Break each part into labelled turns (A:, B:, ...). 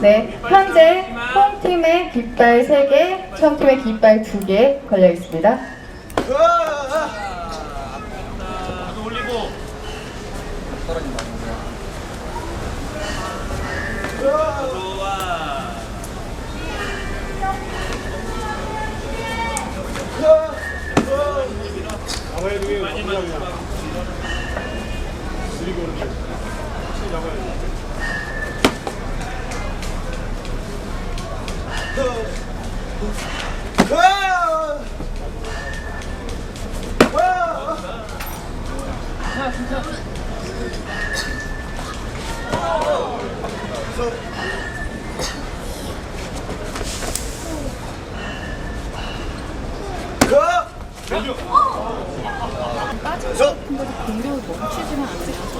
A: 네, 현재 홈팀의 깃발 3개, 청팀의 깃발 2개 걸려 있습니다.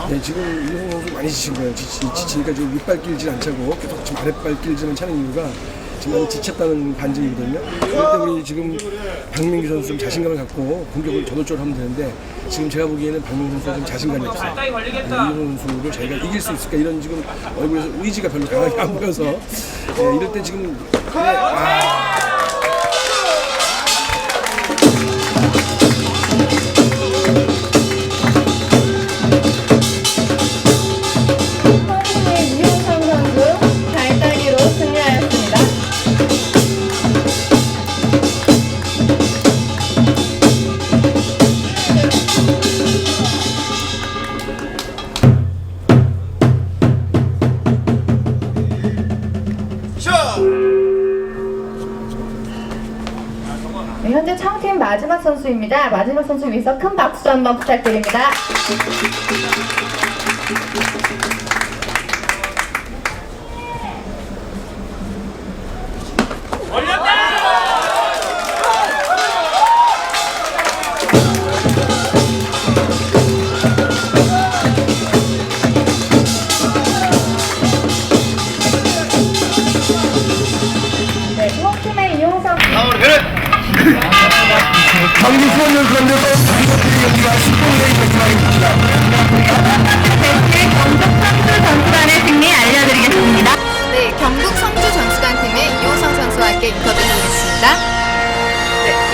B: 네, 지금 이용 선수 많이 지친 거예요. 지치, 지치니까 지금 윗발 끼지 않자고 계속 지금 아랫발 끼지만 차는 이유가 지금 지쳤다는 반증이거든요. 그럴 때 우리 지금 박민규 선수 좀 자신감을 갖고 공격을 저돌적으로 하면 되는데 지금 제가 보기에는 박민규 선수가 좀 자신감이 없어요. 네, 이용 선수를 저희가 이길 수 있을까 이런 지금 얼굴에서 의지가 별로 강하게 안 보여서 네, 이럴 때 지금 아,
A: 현재 청팀 마지막 선수입니다. 마지막 선수 위해서 큰 박수 한번 부탁드립니다.
B: 수원을 건너서 장거리 경기가 10분의 마지막입니다.
C: 선수단의 승리 알려드리겠습니다. 네, 경북 성주 전수관 팀의 이호성 선수와 함께 인터뷰 드리겠습니다.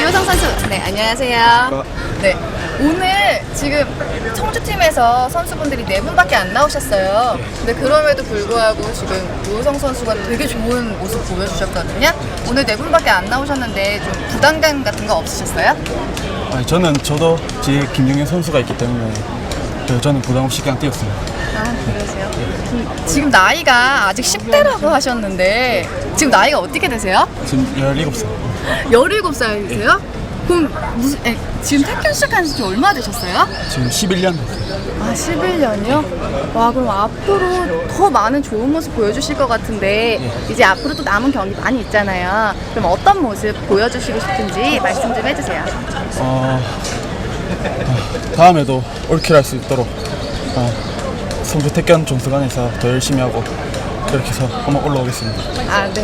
C: 네, 이호성 선수, 네, 안녕하세요. 네, 오늘 지금 청주팀에서 선수분들이 네 분밖에 안 나오셨어요. 근데 그럼에도 불구하고 지금 이호성 선수가 되게 좋은 모습 보여주셨거든요. 오늘 네 분밖에 안 나오셨는데 좀 부담감 같은 거 없으셨어요?
D: 아니, 저는 저도 뒤에 김영현 선수가 있기 때문에 그 저는 부담 없이 그냥 뛰었습니다.
C: 아, 그러세요? 지금 나이가 아직 10대라고 하셨는데 지금 나이가 어떻게 되세요?
D: 지금 17살.
C: 17살이세요? 그럼 무슨 에, 지금 태권 시작한 지 얼마 되셨어요?
D: 지금 11년 됐어요.
C: 아 11년이요? 와 그럼 앞으로 더 많은 좋은 모습 보여주실 것 같은데 이제 앞으로 또 남은 경기 많이 있잖아요 그럼 어떤 모습 보여주시고 싶은지 말씀 좀 해주세요
D: 어, 어, 다음에도 올킬 할 수 있도록 어, 성주 태권 종수관에서 더 열심히 하고 그렇게 해서 한번 올라오겠습니다.
C: 아, 네.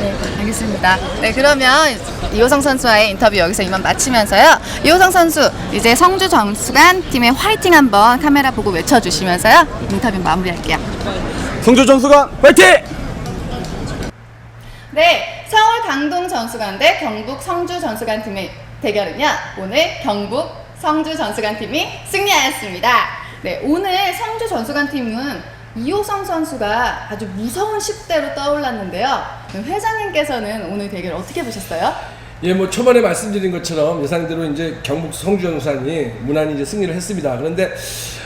C: 네, 알겠습니다. 네, 그러면 이호성 선수와의 인터뷰 여기서 이만 마치면서요. 이호성 선수, 이제 성주 정수관 팀의 화이팅 한번 카메라 보고 외쳐주시면서요. 인터뷰 마무리할게요.
D: 성주 종수관 파이팅!
C: 네, 서울 강동 전수관 대 경북 성주 전수관 팀의 대결은요. 오늘 경북 성주 전수관 팀이 승리하였습니다. 네, 오늘 성주 전수관 팀은 이호성 선수가 아주 무서운 10대로 떠올랐는데요. 회장님께서는 오늘 대결 어떻게 보셨어요?
B: 예, 뭐 초반에 말씀드린 것처럼 예상대로 이제 경북 성주영수관이 무난히 이제 승리를 했습니다. 그런데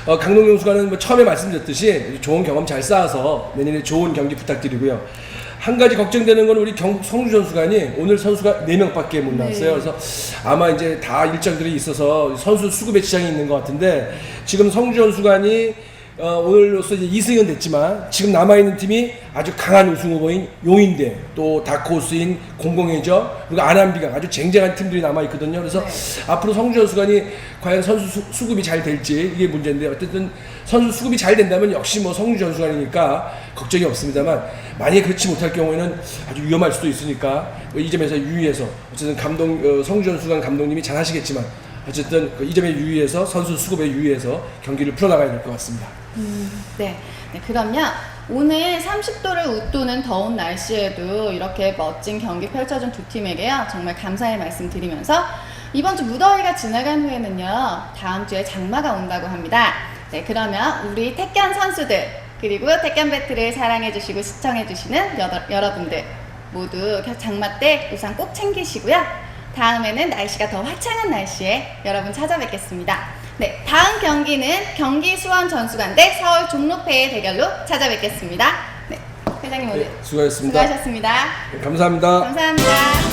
B: 어, 강동 영수관은 뭐 처음에 말씀드렸듯이 좋은 경험 잘 쌓아서 내년에 좋은 경기 부탁드리고요. 한 가지 걱정되는 건 우리 경북 성주전수관이 오늘 선수가 4명밖에 못 나왔어요. 그래서 아마 이제 다 일정들이 있어서 선수 수급의 지장이 있는 것 같은데 지금 성주전수관이 어, 오늘로서 이제 2승은 됐지만 지금 남아있는 팀이 아주 강한 우승 후보인 용인대 또 다크호스인 공공해저 그리고 안암비가 아주 쟁쟁한 팀들이 남아있거든요. 그래서 앞으로 성주전수관이 과연 선수 수, 수 급이 잘 될지 이게 문제인데 어쨌든 선수 수급이 잘 된다면 역시 뭐 성주 전수관이니까 걱정이 없습니다만 만약에 그렇지 못할 경우에는 아주 위험할 수도 있으니까 뭐이 점에서 유의해서 어쨌든 감독 어, 성주 전수관 감독님이 잘 하시겠지만 어쨌든 그 이 점에 유의해서 선수 수급에 유의해서 경기를 풀어나가야 될 것 같습니다.
C: 네. 네, 그럼요. 오늘 30도를 웃도는 더운 날씨에도 이렇게 멋진 경기 펼쳐준 두 팀에게요. 정말 감사의 말씀 드리면서 이번 주 무더위가 지나간 후에는요. 다음 주에 장마가 온다고 합니다. 네, 그러면 우리 택견 선수들 그리고 택견 배틀을 사랑해주시고 시청해주시는 여러, 여러분들 모두 장마 때 우산 꼭 챙기시고요. 다음에는 날씨가 더 화창한 날씨에 여러분 찾아뵙겠습니다. 네, 다음 경기는 경기 수원 전수관 대 서울 종로패의 대결로 찾아뵙겠습니다. 네, 회장님 오늘
B: 네, 수고하셨습니다.
C: 수고하셨습니다.
B: 감사합니다.
C: 감사합니다.